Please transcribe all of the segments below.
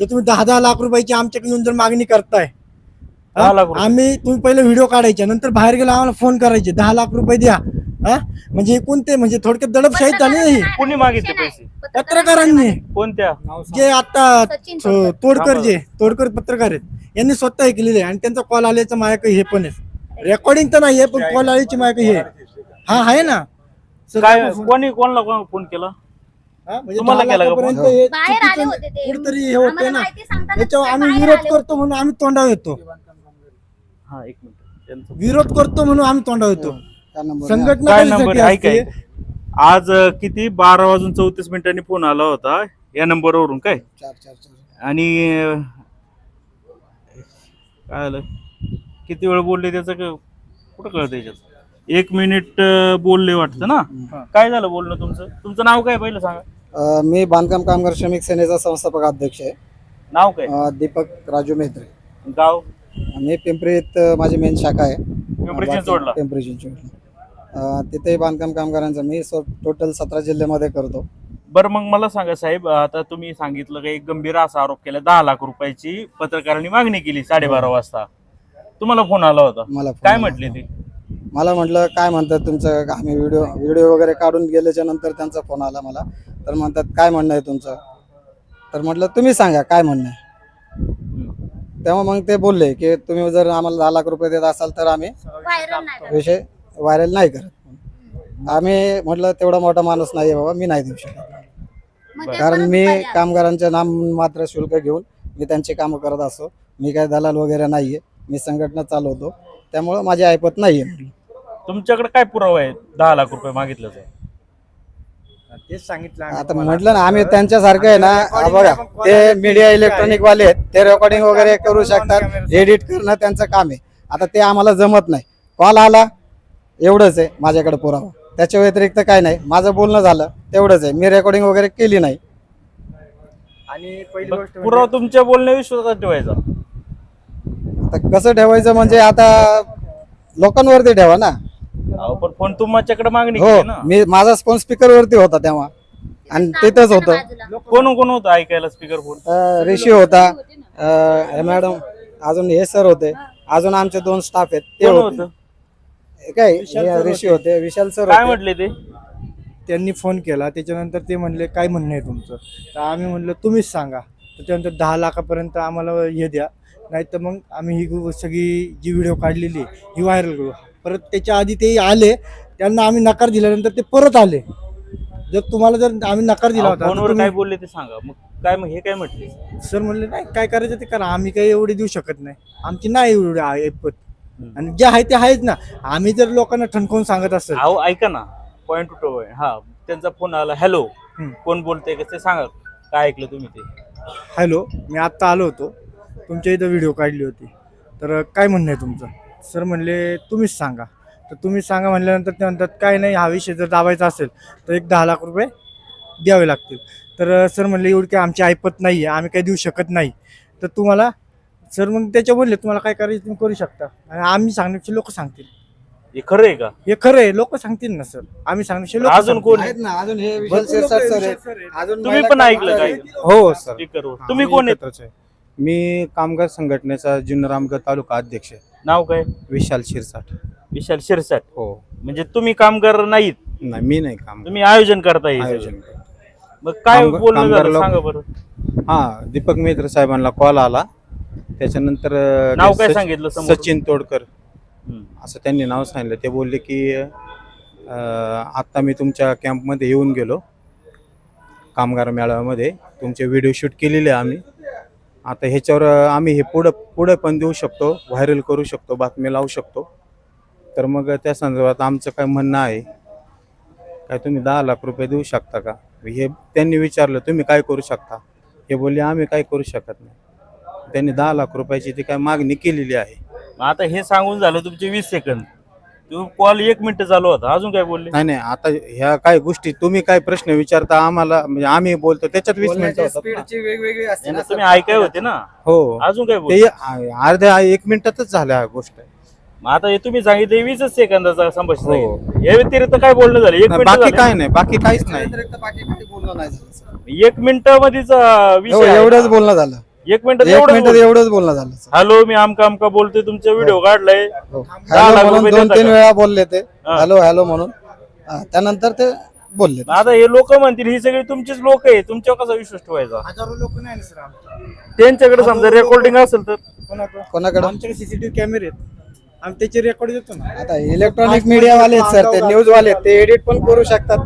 जर तुम्ही दहा दहा लाख रुपयाची आमच्याकडे येऊन जर मागणी करताय दहा लाख रुपये. आम्ही तुम्ही पहिले व्हिडिओ काढायचे नंतर बाहेर गेला आम्हाला फोन करायचे दहा लाख रुपये द्या हा? म्हणजे हे कोणते म्हणजे थोडक्यात दडपशाही झाली नाही कोणी मागितले पैसे? पत्रकारांनी कोणत्या? जे आता सचिन तो- तोडकर जे तोडकर पत्रकार आहेत यांनी स्वतः हे केलेले आहे आणि त्यांचा कॉल आल्याचं माझ्याकडे हे पण आहे. रेकॉर्डिंग तर नाही आहे पण कॉल आल्याची माझ्याकडे हे आहे. हा आहे ना. सर, काय. कोणी कोणाला फोन केला? हा, म्हणजे तुम्हाला दहा केला का लाखापर्यंत phone? हे बाहेर आले चुकीचं होते ते. कुठेतरी हे होते आम्हाला ना. माहिती सांगताना त्याच्यावर ते आम्ही बाहेर विरोध आले करतो म्हणून आम्ही तोंडावर येतो. हा एक मिनिट. त्यांचं विरोध करतो म्हणून आम्ही तोंडावर येतो. संघटना काय कशासाठी नंबर? आहे काय असते? आज अं, किती? बारा वाजून चौतीस मिनिटांनी फोन आला होता. या नंबरवरून काय? आणि अं, काय आलं? किती वेळ बोलले त्याचं क- कुठं कळतं त्याच्यात एक मिनिट अं, बोलले वाटतं ना? काय झालं बोलणं तुमचं? तुमचं नाव काय पहिलं सांगा. अ, मी बांधकाम कामगार श्रमिक सेनेचा संस्थापक अध्यक्ष आहे. नाव काय? अ, दीपक राजू मेत्रे गाव? मी पिंपरीत अ, माझी मेन शाखा आहे. पिंपरी चिंचवडला. पिंपरी चिंचवडला. अ, तिथे बांधकाम कामगारांचं मी टोटल सतरा जिल्ह्यामध्ये करतो. बरं मग मला सांगा साहेब आता तुम्ही सांगितलं की एक गंभीर असा आरोप केला दहा लाख रुपयाची पत्रकारांनी मागणी केली साडेबारा वाजता. तुम्हाला फोन आला होता. मला काय आला. म्हटले ते? मला म्हटलं काय म्हणतात तुमचं? आम्ही व्हिडिओ व्हिडिओ वगैरे काढून गेल्याच्यानंतर त्यांचा फोन आला मला. तर म्हणतात काय म्हणणं आहे तुमचं? तर म्हटलं तुम्ही सांगा काय म्हणणं आहे? तेव्हा मग ते बोलले की तुम्ही जर आम्हाला दहा लाख रुपये देत असाल तर आम्ही नाही. विषय व्हायरल नाही करत. आम्ही म्हटलं तेवढा मोठा माणूस नाही आहे बाबा मी नाही देऊ शकत. कारण मी. कामगारांचे नाम मात्र शुल्क घेऊन मी त्यांची कामं करत असतो. मी काय दलाल वगैरे नाहीये. मी संघटना चालवतो. त्यामुळं माझी ऐपत नाहीये म्हटलं. तुमच्याकडे काय पुरावा आहे दहा लाख रुपये मागितलं तेच सांगितलं आम्ही आता तुम्हाला. म्हटलं ना आम्ही त्यांच्यासारखं आहे ना बघा ते मीडिया इलेक्ट्रॉनिक वाले आहेत ते रेकॉर्डिंग वगैरे करू शकतात एडिट करणं त्यांचं काम आहे. आता ते आम्हाला जमत नाही. कॉल आला एवढंच आहे माझ्याकडे पुरावा. त्याच्या व्यतिरिक्त काय नाही. माझं बोलणं झालं तेवढंच आहे. मी रेकॉर्डिंग वगैरे केली नाही. आणि पहिली मग गोष्ट पुरावा तुमच्या बोलण्या विश्वासात ठेवायचा. आता कसं ठेवायचं म्हणजे आता लोकांवरती ठेवा ना. अहो, पण फोन तुमच्याकडे मागणी हो केली ना. मी माझा फोन स्पीकर वरती होता तेव्हा. आणि तिथंच होतं. कोण कोण होतं ऐकायला स्पीकर फोन ऋषी होता. अं, हे मॅडम अजून हे सर होते. अजून आमचे दोन स्टाफ आहेत ते कोण होते. होतं? काय हे ऋषी होते. विशाल सर काय होते. म्हटले ते? त्यांनी फोन केला त्याच्यानंतर ते म्हणले काय म्हणणं आहे तुमचं? तर आम्ही म्हणलं तुम्हीच सांगा. त्याच्यानंतर दहा लाखापर्यंत आम्हाला हे द्या. नाही तर मग आम्ही ही गु- सगळी जी व्हिडिओ काढलेली ही व्हायरल करू. परत त्याच्या आधी ते आले त्यांना आम्ही नकार दिल्यानंतर ते परत आले. जर तुम्हाला जर आम्ही नकार दिला होता तर फोनवर तुम्ही- काय बोलले ते सांगा. मग काय मग हे काय म्हटले? सर म्हणले नाही काय करायचं ते करा. आम्ही काही एवढे देऊ शकत नाही. आमची नाही एवढी आहे ऐपत. आणि जे आहे ते आहेच ना. आम्ही जर लोकांना ठणकावून सांगत असेल अहो ऐका ना. पॉईंट टू पॉईंट हा त्यांचा फोन आला. हॅलो हम्म. कोण बोलतंय का ते सांगा. काय ऐकलं तुम्ही ते? हॅलो मी आत्ता आलो होतो. तुमच्या इथं व्हिडिओ काढली होती. तर काय म्हणणं आहे तुमचं? सर म्हणले तुम्हीच सांगा. तर तुम्ही सांगा म्हणल्यानंतर ते म्हणतात काय नाही हा विषय जर दाबायचा असेल तर एक दहा लाख रुपये द्यावे लागतील. तर सर म्हणले एवढी काही आमची ऐपत नाही आहे आम्ही काही देऊ शकत नाही. तर तुम्हाला सर मग त्याच्या बोलले तुम्हाला काय करायचं तुम्ही करू शकता. आणि आम्ही सांगण्याचे लोक सांगतील. हे खरं आहे का? हे खरं आहे लोक सांगतील ना सर. आम्ही सांगण्याचे लोक अजून कोण आहे? आहेत ना अजून हे विशाल भरपूर लोकं शिरसाट सर आहेत. सर आहेत. अजून तुम्ही महिला पण ऐकलं काय. हो सर. तुम्ही कोण आहेत. मी कामगार संघटनेचा जुन्नर रामगड तालुका अध्यक्ष आहे. नाव काय? विशाल शिरसाट. विशाल शिरसाट. हो. म्हणजे तुम्ही कामगार नाहीत. नाही मी नाही काम तुम्ही आयोजन करता हे आयोजन. मग काय कामगार- बोलणं कामगार झालं? लोक- सांगा बरं. हा दीपक मित्र साहेबांना कॉल आला. त्याच्यानंतर अं, नाव काय सच- सांगितलं समोर? सचिन तोडकर. हम्म. असं त्यांनी नाव सांगितलं. ते बोलले की अं, आत्ता मी तुमच्या कॅम्पमध्ये येऊन गेलो. कामगार मेळाव्यामध्ये. तुमचे व्हिडिओ शूट केलेले आम्ही. आता ह्याच्यावर आम्ही हे पुढं पुढं पण देऊ शकतो व्हायरल करू शकतो बातमी लावू शकतो. तर मग त्या संदर्भात आमचं काय म्हणणं आहे? काय तुम्ही दहा लाख रुपये देऊ शकता का? हे त्यांनी विचारलं तुम्ही काय करू शकता? हे बोलले आम्ही काय करू शकत नाही. त्यांनी दहा लाख रुपयाची ती काय मागणी केलेली आहे. मग आता हे सांगून झालं तुमचे वीस सेकंद तुम्ही कॉल एक मिनिट चालू होता अजून काय बोलले नाही नाही आता ह्या काय गोष्टी तुम्ही काय प्रश्न विचारता आम्हाला म्हणजे आम्ही बोलतो त्याच्यात वीस मिनिटं होतात ना. स्पीडची वेगवेगळी असते यांना ना, तुम्ही. ऐकाय होते ना हो अजून काय बोलले ते आ- अर्ध्या एक मिनिटातच झाल्या ह्या गोष्ट मग आता हे तुम्ही सांगितलं वीस सेकंदाचा संभाषण हो. सांगितलं. या व्यतिरिक्त काय बोलणं झालं एक नाही, मिनिट बाकी. काय नाही बाकी काहीच नाही व्यतिरिक्त बाकी काही बोलणं नाही झालं सर. एक मिनिट मध्येच हो, विषय आहे एवढंच? बोलणं झालं एक मिनिट एक मिनिटात एवढंच बोलणं झालं सर. हॅलो मी आमका आमका बोलतोय तुमचा व्हिडिओ काढलाय. हो. दहा हॅलो लाख म्हणून रुपये दोन देता तीन का? वेळा बोलले ते. हा. हॅलो हॅलो म्हणून. हा, त्यानंतर ते बोलले. आता हे लोक म्हणतील ही सगळी तुमचीच लोक आहे तुमच्यावर कसा विश्वास ठेवायचा? हजारो लोक नाही ना सर आमच्या त्यांच्याकडे समजा रेकॉर्डिंग असेल तर? कोणाकडं? कोणाकडं? आमच्याकडे सीसीटीव्ही कॅमेरे आहेत. आम्ही त्याचे रेकॉर्ड देतो ना. आता इलेक्ट्रॉनिक मीडिया वाले आहेत सर ते न्यूज वाले आहेत, ते एडिट पण करू शकतात.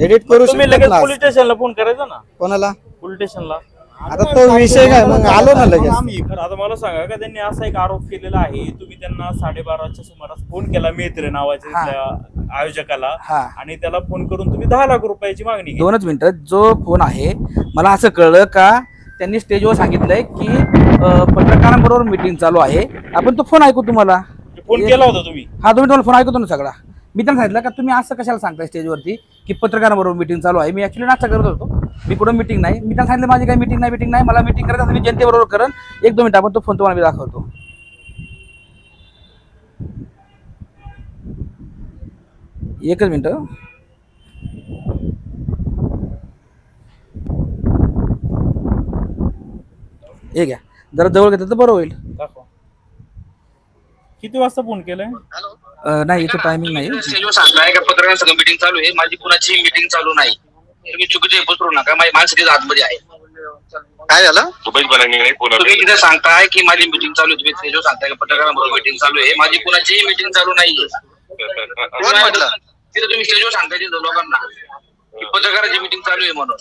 एडिट करू तुम्ही शकतात लगेच ना. पोलीस स्टेशनला फोन करायचा ना? कोणाला? पोलीस स्टेशनला आता तो विषय काय? मग आलो ना लगेच. तर आता मला सांगा का त्यांनी असा एक आरोप केलेला आहे तुम्ही त्यांना साडेबाराच्या सुमारास फोन केला मित्र नावाच्या हा. त्या आयोजकाला हा. आणि त्याला फोन करून तुम्ही दहा लाख रुपयाची मागणी केली. दोनच मिनिटं जो फोन आहे मला असं कळलं का त्यांनी स्टेजवर सांगितलंय की अं, पत्रकारांबरोबर मीटिंग चालू आहे. आपण तो फोन ऐकू तुम्हाला? फोन केला होता तुम्ही? हा तुम्ही तुम्हाला फोन ऐकतो ना सगळा. मी त्यांना सांगितलं का तुम्ही असं कशाला सांगताय स्टेजवरती की पत्रकारांबरोबर मीटिंग चालू आहे? मी ऍक्च्युली नाश्ता करत होतो. मी कुठं मीटिंग नाही. मी त्यांना सांगितलं माझी काही मीटिंग नाही मीटिंग नाही. मला मीटिंग करायचं मी जनतेबरोबर करण एक दोन मिनिट आपण तो फोन तुम्हाला मी दाखवतो. एकच मिनिट. हे घ्या. जरा जवळ घेतलं तर बरं होईल. दाखवा. किती वाजता फोन केलाय? अं, नाही याचं टायमिंग नाही. सांगताय का? पत्रकारांसंग मीटिंग चालू आहे. माझी कुणाची मीटिंग चालू नाही. तुम्ही चुकीचे पसरू नका. माझी माणसं तिथे आतमध्ये आहे. काय झालं? तुम्ही तिथे सांगताय की माझी मीटिंग चालू आहे. तुम्ही स्टेजवर सांगताय का पत्रकारांबरोबर मीटिंग चालू आहे. माझी कुणाची मीटिंग चालू नाहीये. कोण म्हटलं? तिथे तुम्ही स्टेजवर सांगताय तिथं लोकांना की पत्रकारांची मीटिंग चालू आहे म्हणून.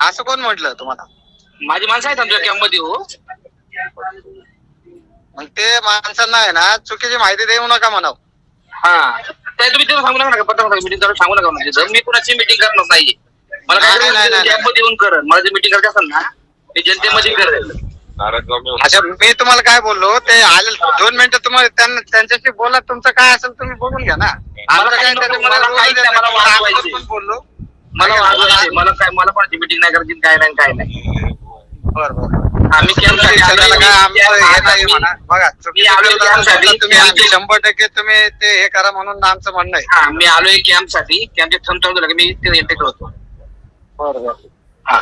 असं कोण म्हटलं तुम्हाला? माझी माणसं आहेत आमच्या कॅम्पमध्ये हो. मग ते माणसांना आहे ना चुकीची माहिती देऊ नका म्हणाव. हा. तुम्ही तिथं सांगू नका पत्रकार मीटिंग चालू सांगू नका म्हणजे. जर मी कुणाची मीटिंग करणार नाहीये मला काय कॅम्पमध्ये येऊन करेन मला जर मीटिंग करायची असेल ना मी जनतेमध्ये करेल. अच्छा मी तुम्हाला काय बोललो ते आले दोन मिनिटं तुम्हाला त्यांना त्यांच्याशी बोला तुमचं काय असेल तुम्ही बघून घ्या ना. बोललो. मला. मला काय मला कोणाची मीटिंग नाही करायची काय नाही काय नाही. बरं बरं. आम्ही कॅम्पसाठी आलोय. काय आमचं हे नाही म्हणा. बघा मी आलोय कॅम्पसाठी तुम्ही आमचे शंभर टक्के तुम्ही ते हे करा म्हणून आमचं म्हणणं आहे. हा मी आलोय कॅम्पसाठी कॅम्पचे थंब चालू की मी ते एंट्री करतो. हा.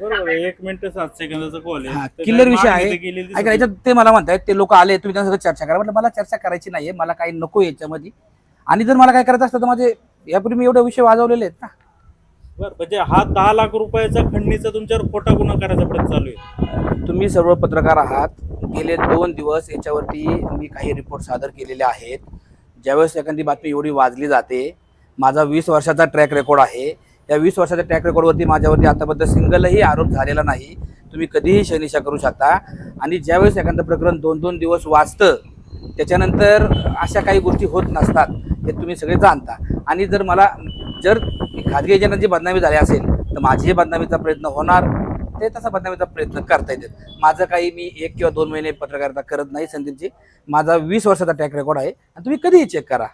बरोबर आहे एक मिनिट सात सेकंदाचा कॉल हा आहे किल्लर विषय आहे. ऐका याच्यात ते मला म्हणतायत ते लोक आले तुम्ही त्यांच्यासोबत चर्चा करा. म्हटलं मला चर्चा करायची नाहीये मला काही नको याच्यामध्ये. आणि जर मला काय करायचं असतं तर माझे यापूर्वी मी एवढे विषय वाजवलेले आहेत ना. बरं म्हणजे हा दहा लाख रुपयाचा खंडणीचा तुमच्यावर खोटा गुन्हा करायचा प्रयत्न चालू आहे. तुम्ही सर्व पत्रकार आहात. गेले दोन दिवस याच्यावरती मी काही रिपोर्ट सादर केलेले आहेत. ज्यावेळेस एखादी बातमी एवढी वाजली जाते माझा वीस वर्षाचा ट्रॅक रेकॉर्ड आहे. या वीस वर्षाच्या ट्रॅक रेकॉर्डवरती माझ्यावरती आतापर्यंत सिंगलही आरोप झालेला नाही. तुम्ही कधीही शनिशा करू शकता. आणि ज्यावेळेस एखादं प्रकरण दोन दोन दिवस वाचतं त्याच्यानंतर अशा काही गोष्टी होत नसतात हे तुम्ही सगळे जाणता. आणि जर मला जर खाजगी एजंटांची बदनामी झाली असेल तर माझीही बदनामीचा प्रयत्न होणार. ते तसा बदनामीचा प्रयत्न करता येतात. माझं काही मी एक किंवा दोन महिने पत्रकारिता करत नाही संदीपजी. माझा वीस वर्षाचा ट्रॅक रेकॉर्ड आहे. आणि तुम्ही कधीही चेक करा.